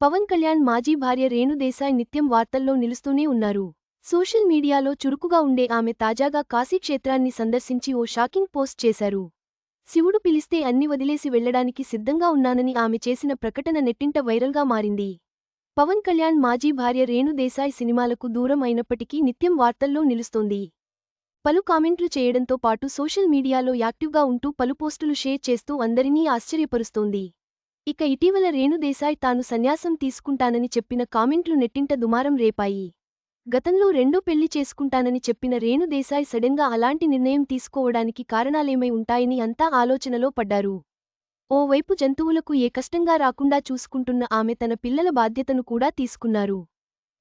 పవన్ కళ్యాణ్ మాజీ భార్య రేణుదేశాయ్ నిత్యం వార్తల్లో నిలుస్తూనే ఉన్నారు. సోషల్ మీడియాలో చురుకుగా ఉండే ఆమె తాజాగా కాశీక్షేత్రాన్ని సందర్శించి ఓ షాకింగ్ పోస్ట్ చేశారు. శివుడు పిలిస్తే అన్ని వదిలేసి వెళ్ళడానికి సిద్ధంగా ఉన్నానని ఆమె చేసిన ప్రకటన నెట్టింట వైరల్గా మారింది. పవన్ కళ్యాణ్ మాజీ భార్య రేణుదేశాయ్ సినిమాలకు దూరం అయినప్పటికీ నిత్యం వార్తల్లో నిలుస్తోంది. పలు కామెంట్లు చేయడంతో పాటు సోషల్ మీడియాలో యాక్టివ్గా ఉంటూ పలు పోస్టులు షేర్ చేస్తూ అందరినీ ఆశ్చర్యపరుస్తోంది. ఇక ఇటీవల రేణుదేశాయ్ తాను సన్యాసం తీసుకుంటానని చెప్పిన కామెంట్లు నెట్టింట దుమారం రేపాయి. గతంలో రెండో పెళ్ళి చేసుకుంటానని చెప్పిన రేణుదేశాయ్ సడెన్గా అలాంటి నిర్ణయం తీసుకోవడానికి కారణాలేమై ఉంటాయని అంతా ఆలోచనలో పడ్డారు. ఓవైపు జంతువులకు ఏ కష్టంగా రాకుండా చూసుకుంటున్న ఆమె తన పిల్లల బాధ్యతను కూడా తీసుకున్నారు.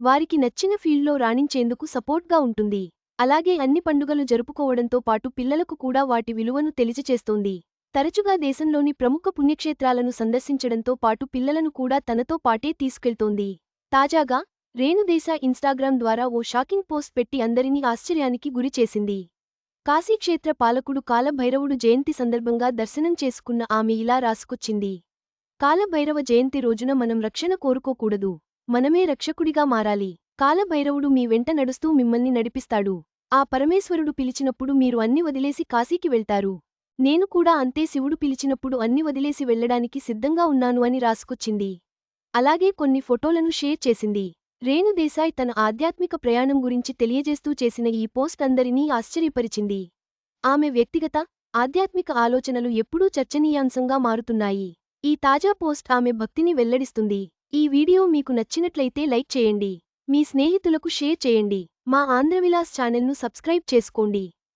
వారికి నచ్చిన ఫీల్డ్లో రాణించేందుకు సపోర్ట్గా ఉంటుంది. అలాగే అన్ని పండుగలు జరుపుకోవడంతో పాటు పిల్లలకు కూడా వాటి విలువను తెలియచేస్తోంది. తరచుగా దేశంలోని ప్రముఖ పుణ్యక్షేత్రాలను సందర్శించడంతో పాటు పిల్లలను కూడా తనతో పాటే తీసుకెళ్తోంది. తాజాగా రేణుదేశ ఇన్స్టాగ్రామ్ ద్వారా ఓ షాకింగ్ పోస్ట్ పెట్టి అందరినీ ఆశ్చర్యానికి గురిచేసింది కాశీక్షేత్ర పాలకుడు కాలభైరవుడు జయంతి సందర్భంగా దర్శనం చేసుకున్న ఆమె ఇలా రాసుకొచ్చింది. కాలభైరవ జయంతి రోజున మనం రక్షణ కోరుకోకూడదు. మనమే రక్షకుడిగా మారాలి. కాలభైరవుడు మీ వెంట నడుస్తూ మిమ్మల్ని నడిపిస్తాడు. ఆ పరమేశ్వరుడు పిలిచినప్పుడు మీరు అన్ని వదిలేసి కాశీకి వెళ్తారు. నేను కూడా అంతే శివుడు పిలిచినప్పుడు అన్ని వదిలేసి వెళ్ళడానికి సిద్ధంగా ఉన్నాను అని రాసుకొచ్చింది. అలాగే కొన్ని ఫోటోలను షేర్ చేసింది. రేణుదేశాయ్ తన ఆధ్యాత్మిక ప్రయాణం గురించి తెలియజేస్తూ చేసిన ఈ పోస్ట్ అందరినీ ఆశ్చర్యపరిచింది. ఆమె వ్యక్తిగత ఆధ్యాత్మిక ఆలోచనలు ఎప్పుడూ చర్చనీయాంశంగా మారుతున్నాయి. ఈ తాజా పోస్ట్ ఆమె భక్తిని వెల్లడిస్తుంది. ఈ వీడియో మీకు నచ్చినట్లయితే లైక్ చేయండి. మీ స్నేహితులకు షేర్ చేయండి. మా ఆంధ్రవిలాస్ ఛానల్ను సబ్స్క్రైబ్ చేసుకోండి.